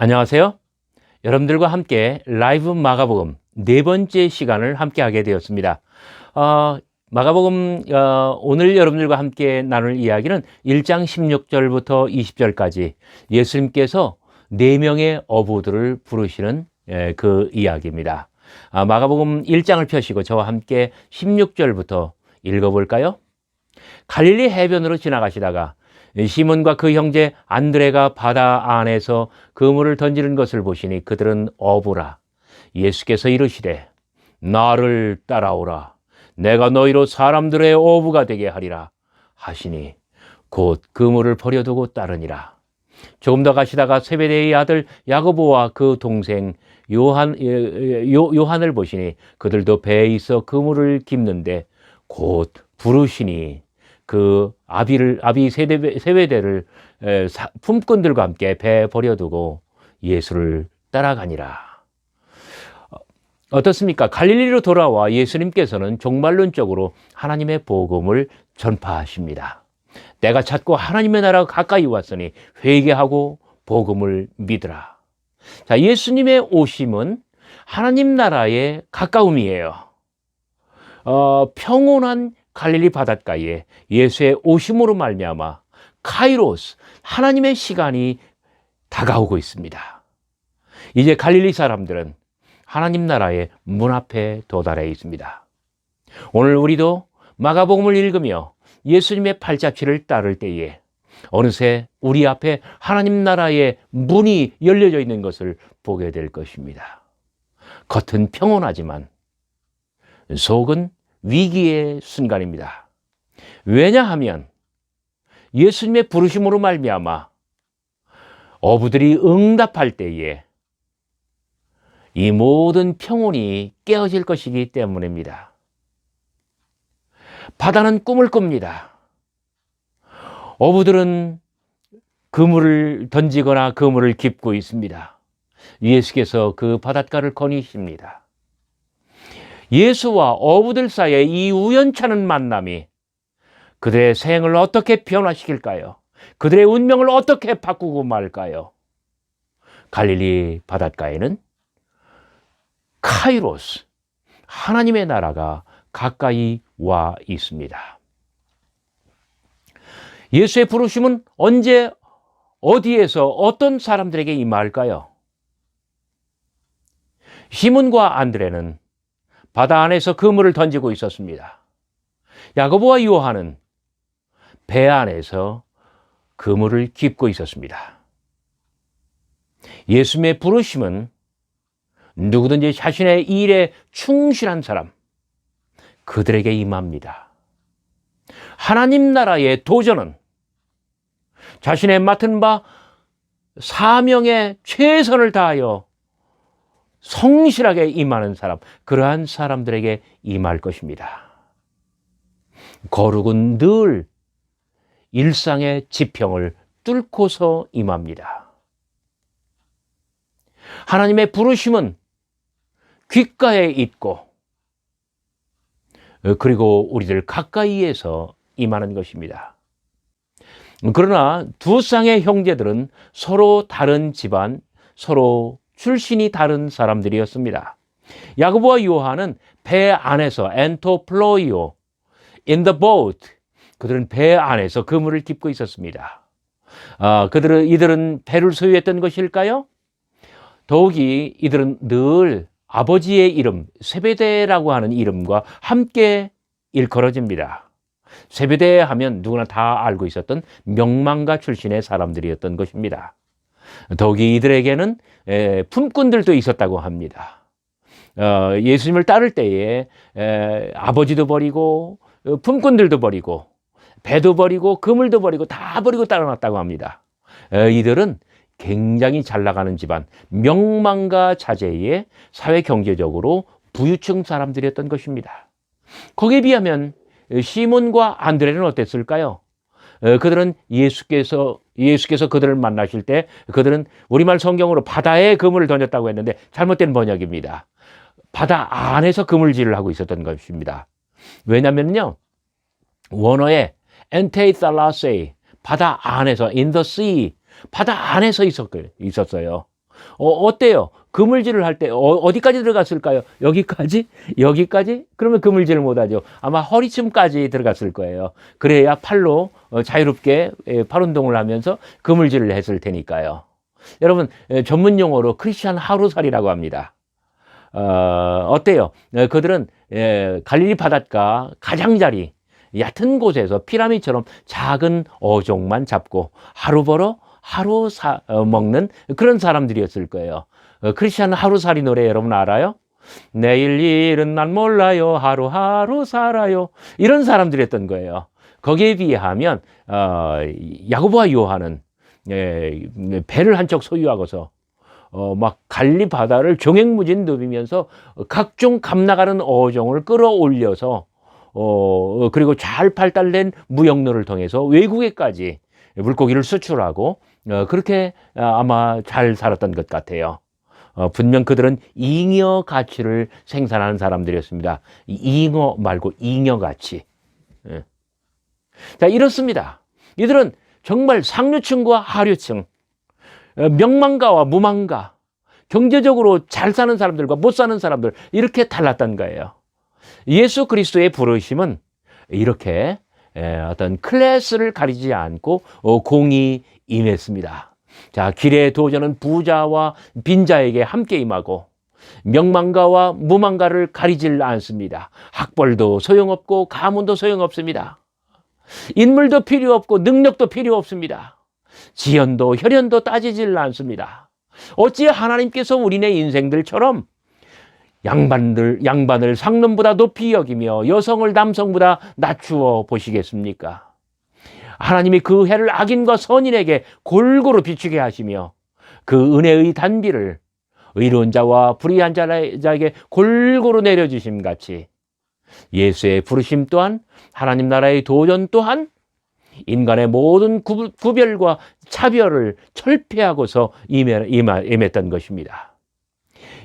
안녕하세요. 여러분들과 함께 라이브 마가복음 네 번째 시간을 함께 하게 되었습니다. 어, 마가복음 어, 오늘 여러분들과 함께 나눌 이야기는 1장 16절부터 20절까지 예수님께서 네 명의 어부들을 부르시는 예, 그 이야기입니다. 아, 마가복음 1장을 펴시고 저와 함께 16절부터 읽어볼까요? 갈릴리 해변으로 지나가시다가 시몬과 그 형제 안드레가 바다 안에서 그물을 던지는 것을 보시니 그들은 어부라. 예수께서 이르시되 나를 따라오라. 내가 너희로 사람들의 어부가 되게 하리라 하시니 곧 그물을 버려두고 따르니라. 조금 더 가시다가 세베대의 아들 야고보와 그 동생 요한 요, 요한을 보시니 그들도 배에 있어 그물을 깁는데 곧 부르시니 그 아비를 아비 세대 사- 품꾼들과 함께 배에 버려두고 예수를 따라가니라. 어, 어떻습니까? 갈릴리로 돌아와 예수님께서는 종말론적으로 하나님의 복음을 전파하십니다. 내가 찾고 하나님의 나라가 가까이 왔으니 회개하고 복음을 믿으라. 자, 예수님의 오심은 하나님 나라의 가까움이에요. 어, 평온한 갈릴리 바닷가에 예수의 오심으로 말미암아 카이로스 하나님의 시간이 다가오고 있습니다. 이제 갈릴리 사람들은 하나님 나라의 문 앞에 도달해 있습니다. 오늘 우리도 마가복음을 읽으며 예수님의 팔자취를 따를 때에 어느새 우리 앞에 하나님 나라의 문이 열려져 있는 것을 보게 될 것입니다. 겉은 평온하지만 속은 위기의 순간입니다. 왜냐하면 예수님의 부르심으로 말미암아 어부들이 응답할 때에 이 모든 평온이 깨어질 것이기 때문입니다. 바다는 꿈을 꿉니다. 어부들은 그물을 던지거나 그물을 깁고 있습니다. 예수께서 그 바닷가를 거니십니다. 예수와 어부들 사이의 이 우연찮은 만남이 그들의 생을 어떻게 변화시킬까요? 그들의 운명을 어떻게 바꾸고 말까요? 갈릴리 바닷가에는 카이로스, 하나님의 나라가 가까이 와 있습니다. 예수의 부르심은 언제, 어디에서 어떤 사람들에게 임할까요? 시몬과 안드레는 바다 안에서 그물을 던지고 있었습니다. 야고보와 요한은 배 안에서 그물을 깁고 있었습니다. 예수님의 부르심은 누구든지 자신의 일에 충실한 사람, 그들에게 임합니다. 하나님 나라의 도전은 자신의 맡은 바 사명에 최선을 다하여 성실하게 임하는 사람, 그러한 사람들에게 임할 것입니다. 거룩은 늘 일상의 지평을 뚫고서 임합니다. 하나님의 부르심은 귓가에 있고, 그리고 우리들 가까이에서 임하는 것입니다. 그러나 두 쌍의 형제들은 서로 다른 집안, 서로 출신이 다른 사람들이었습니다. 야고보와 요한은 배 안에서 엔토플로이오 in the boat 그들은 배 안에서 그물을 깁고 있었습니다. 아, 그들은 이들은 배를 소유했던 것일까요? 더욱이 이들은 늘 아버지의 이름 세베대라고 하는 이름과 함께 일컬어집니다. 세베대 하면 누구나 다 알고 있었던 명망가 출신의 사람들이었던 것입니다. 더욱이 이들에게는 에, 품꾼들도 있었다고 합니다. 어, 예수님을 따를 때에 에, 아버지도 버리고 어, 품꾼들도 버리고 배도 버리고 그물도 버리고 다 버리고 따라났다고 합니다. 에, 이들은 굉장히 잘 나가는 집안 명망가 자제의 사회 경제적으로 부유층 사람들이었던 것입니다. 거기에 비하면 시몬과 안드레는 어땠을까요? 어, 그들은 예수께서 예수께서 그들을 만나실 때 그들은 우리말 성경으로 바다에 그물을 던졌다고 했는데 잘못된 번역입니다. 바다 안에서 그물질을 하고 있었던 것입니다. 왜냐면요. 원어에 엔테이살라세 바다 안에서 in the 바다 안에서 있었, 있었어요. 어, 어때요? 그물질을 할 때 어, 디까지 들어갔을까요? 여기까지? 여기까지? 그러면 그물질을 못하죠. 아마 허리쯤까지 들어갔을 거예요. 그래야 팔로 어, 자유롭게 예, 팔 운동을 하면서 그물질을 했을 테니까요. 여러분 예, 전문 용어로 크리스천 하루살이라고 합니다. 어, 어때요? 예, 그들은 예, 갈릴리 바닷가 가장자리 얕은 곳에서 피라미처럼 작은 어종만 잡고 하루 벌어 하루 사, 어, 먹는 그런 사람들이었을 거예요. 어, 크리스천 하루살이 노래 여러분 알아요? 내일 일은 난 몰라요. 하루하루 살아요. 이런 사람들이었던 거예요. 거기에 비하면 어, 야고보와 요한은 예, 배를 한 척 소유하고서 어, 막 갈리 바다를 종횡무진 누비면서 각종 감나가는 어종을 끌어올려서 어, 그리고 잘 발달된 무역로를 통해서 외국에까지 물고기를 수출하고 어, 그렇게 아마 잘 살았던 것 같아요. 어, 분명 그들은 잉여 가치를 생산하는 사람들이었습니다. 잉어 말고 잉여 가치. 예. 자, 이렇습니다. 이들은 정말 상류층과 하류층, 어, 명망가와 무망가, 경제적으로 잘 사는 사람들과 못 사는 사람들, 이렇게 달랐던 거예요. 예수 그리스도의 부르심은 이렇게 에, 어떤 클래스를 가리지 않고 어, 공이 임했습니다. 자, 길의 도전은 부자와 빈자에게 함께 임하고 명망가와 무망가를 가리질 않습니다. 학벌도 소용없고 가문도 소용없습니다. 인물도 필요 없고 능력도 필요 없습니다. 지연도 혈연도 따지질 않습니다. 어찌 하나님께서 우리네 인생들처럼 양반들 양반을 상놈보다 높이 여기며 여성을 남성보다 낮추어 보시겠습니까? 하나님이 그 해를 악인과 선인에게 골고루 비추게 하시며 그 은혜의 단비를 의로운 자와 불의한 자에게 골고루 내려주심 같이 예수의 부르심 또한 하나님 나라의 도전 또한 인간의 모든 구별과 차별을 철폐하고서 임했던 것입니다.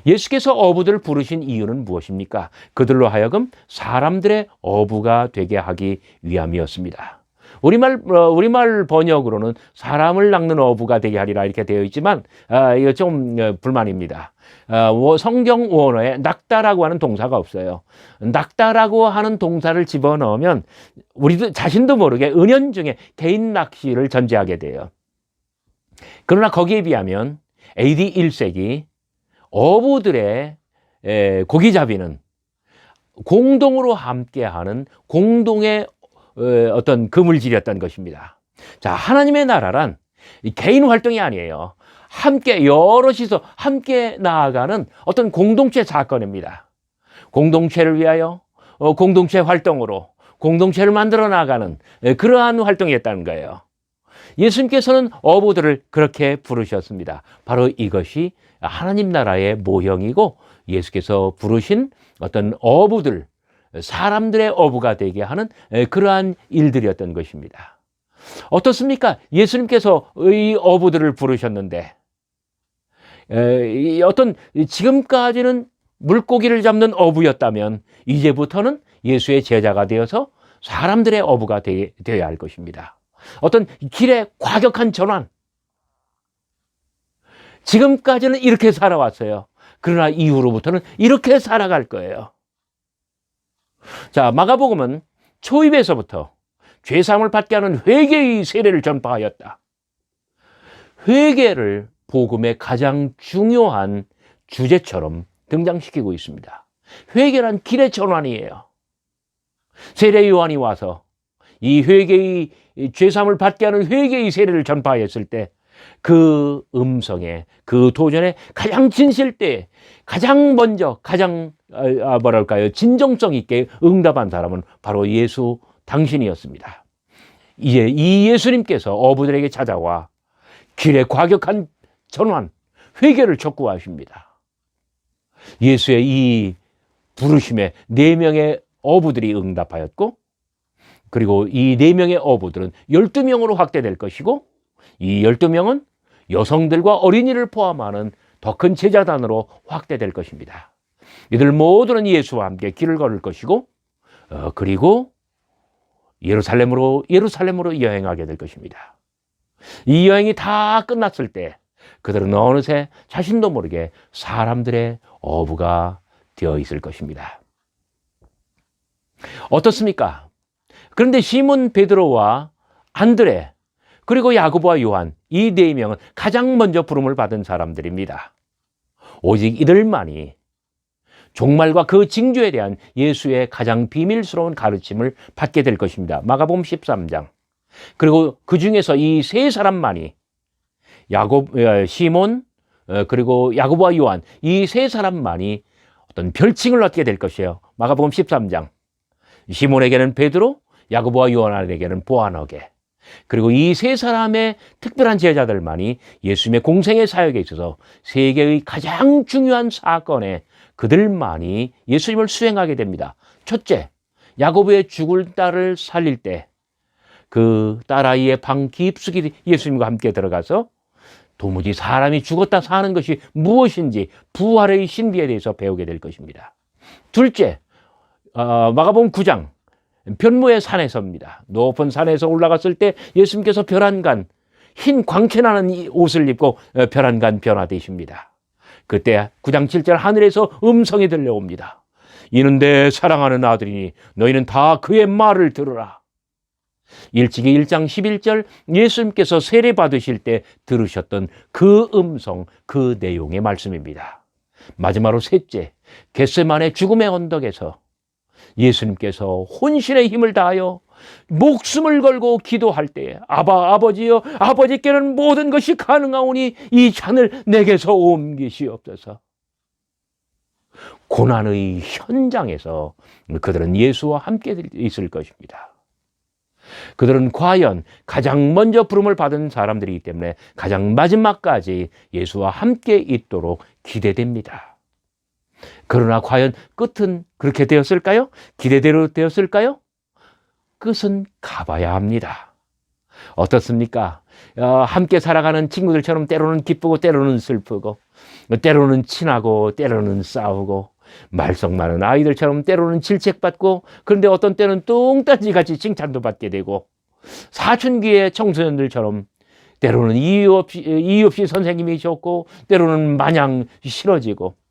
예수께서 어부들을 부르신 이유는 무엇입니까? 그들로 하여금 사람들의 어부가 되게 하기 위함이었습니다. 우리말 어, 우리말 번역으로는 사람을 낚는 어부가 되게 하리라 이렇게 되어 있지만 아, 이거 좀 어, 불만입니다. 아, 성경 원어에 낚다라고 하는 동사가 없어요. 낚다라고 하는 동사를 집어넣으면 우리도 자신도 모르게 은연중에 개인 낚시를 전제하게 돼요. 그러나 거기에 비하면 AD 1세기 어부들의 고기잡이는 공동으로 함께하는 공동의 어떤 그물질이었던 것입니다. 자, 하나님의 나라란 개인 활동이 아니에요. 함께 여럿이서 함께 나아가는 어떤 공동체 사건입니다. 공동체를 위하여 어, 공동체 활동으로 공동체를 만들어 나가는 그러한 활동이었다는 거예요. 예수님께서는 어부들을 그렇게 부르셨습니다. 바로 이것이 하나님 나라의 모형이고 예수께서 부르신 어떤 어부들, 사람들의 어부가 되게 하는 그러한 일들이었던 것입니다. 어떻습니까? 예수님께서 이 어부들을 부르셨는데 어떤 지금까지는 물고기를 잡는 어부였다면 이제부터는 예수의 제자가 되어서 사람들의 어부가 되어야 할 것입니다. 어떤 길의 과격한 전환. 지금까지는 이렇게 살아왔어요. 그러나 이후로부터는 이렇게 살아갈 거예요. 자, 마가복음은 초입에서부터 죄상을 받게 하는 회개의 세례를 전파하였다. 회개를 복음의 가장 중요한 주제처럼 등장시키고 있습니다. 회개란 길의 전환이에요. 세례 요한이 와서 이 회개의 죄삼을 받게 하는 회개의 세례를 전파하였을 때 그 음성에 그 도전에 가장 진실 때 가장 먼저 가장 아, 아, 뭐랄까요 진정성 있게 응답한 사람은 바로 예수 당신이었습니다. 이제 이 예수님께서 어부들에게 찾아와 길에 과격한 전환 회개를 촉구하십니다. 예수의 이 부르심에 네 명의 어부들이 응답하였고 그리고 이 네 명의 어부들은 12명으로 확대될 것이고 이 12명은 여성들과 어린이를 포함하는 더 큰 제자단으로 확대될 것입니다. 이들 모두는 예수와 함께 길을 걸을 것이고 어, 그리고 예루살렘으로 예루살렘으로 여행하게 될 것입니다. 이 여행이 다 끝났을 때 그들은 어느새 자신도 모르게 사람들의 어부가 되어 있을 것입니다. 어떻습니까? 그런데 시몬 베드로와 안드레 그리고 야고보와 요한 이 네 명은 가장 먼저 부름을 받은 사람들입니다. 오직 이들만이 종말과 그 징조에 대한 예수의 가장 비밀스러운 가르침을 받게 될 것입니다. 마가복음 13장. 그리고 그 중에서 이 세 사람만이 야곱 어, 시몬 어, 그리고 야고보와 요한 이 세 사람만이 어떤 별칭을 얻게 될 것이에요. 마가복음 13장. 시몬에게는 베드로, 야고보와 요한에게는 보아너게. 그리고 이 세 사람의 특별한 제자들만이 예수님의 공생의 사역에 있어서 세계의 가장 중요한 사건에 그들만이 예수님을 수행하게 됩니다. 첫째, 야고보의 죽을 딸을 살릴 때 그 딸아이의 방 깊숙이 예수님과 함께 들어가서 도무지 사람이 죽었다 사는 것이 무엇인지 부활의 신비에 대해서 배우게 될 것입니다. 둘째, 어, 마가복음 9장 변무의 산에서입니다. 높은 산에서 올라갔을 때 예수님께서 별안간 흰 광채나는 이 옷을 입고 어, 별안간 변화되십니다. 그때 9장 7절 하늘에서 음성이 들려옵니다. 이는 내 사랑하는 아들이니 너희는 다 그의 말을 들으라. 일찍이 1장 11절 예수님께서 세례 받으실 때 들으셨던 그 음성, 그 내용의 말씀입니다. 마지막으로 셋째, 겟세만의 죽음의 언덕에서 예수님께서 혼신의 힘을 다하여 목숨을 걸고 기도할 때에 아바 아버지여 아버지께는 모든 것이 가능하오니 이 잔을 내게서 옮기시옵소서. 고난의 현장에서 그들은 예수와 함께 있을 것입니다. 그들은 과연 가장 먼저 부름을 받은 사람들이기 때문에 가장 마지막까지 예수와 함께 있도록 기대됩니다. 그러나 과연 끝은 그렇게 되었을까요? 기대대로 되었을까요? 끝은 가봐야 합니다. 어떻습니까? 어, 함께 살아가는 친구들처럼 때로는 기쁘고 때로는 슬프고 때로는 친하고 때로는 싸우고 말썽 많은 아이들처럼 때로는 질책받고 그런데 어떤 때는 뚱딴지 같이 칭찬도 받게 되고 사춘기의 청소년들처럼 때로는 이유 없이, 이유 없이 선생님이 좋고 때로는 마냥 싫어지고 어,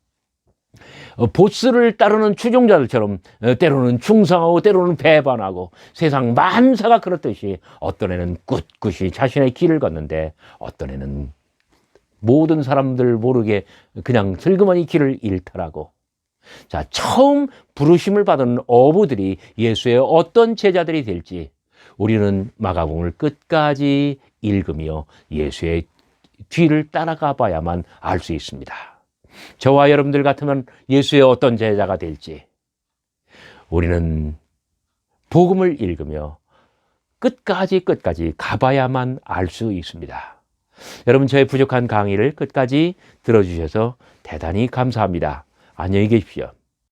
보스를 따르는 추종자들처럼 어, 때로는 충성하고 때로는 배반하고 세상 만사가 그렇듯이 어떤 애는 꿋꿋이 자신의 길을 걷는데 어떤 애는 모든 사람들 모르게 그냥 슬그머니 길을 일탈하고 자 처음 부르심을 받은 어부들이 예수의 어떤 제자들이 될지 우리는 마가복음을 끝까지 읽으며 예수의 뒤를 따라가 봐야만 알 수 있습니다. 저와 여러분들 같으면 예수의 어떤 제자가 될지 우리는 복음을 읽으며 끝까지 끝까지 가봐야만 알 수 있습니다. 여러분 저의 부족한 강의를 끝까지 들어주셔서 대단히 감사합니다. 안녕히 계십시오.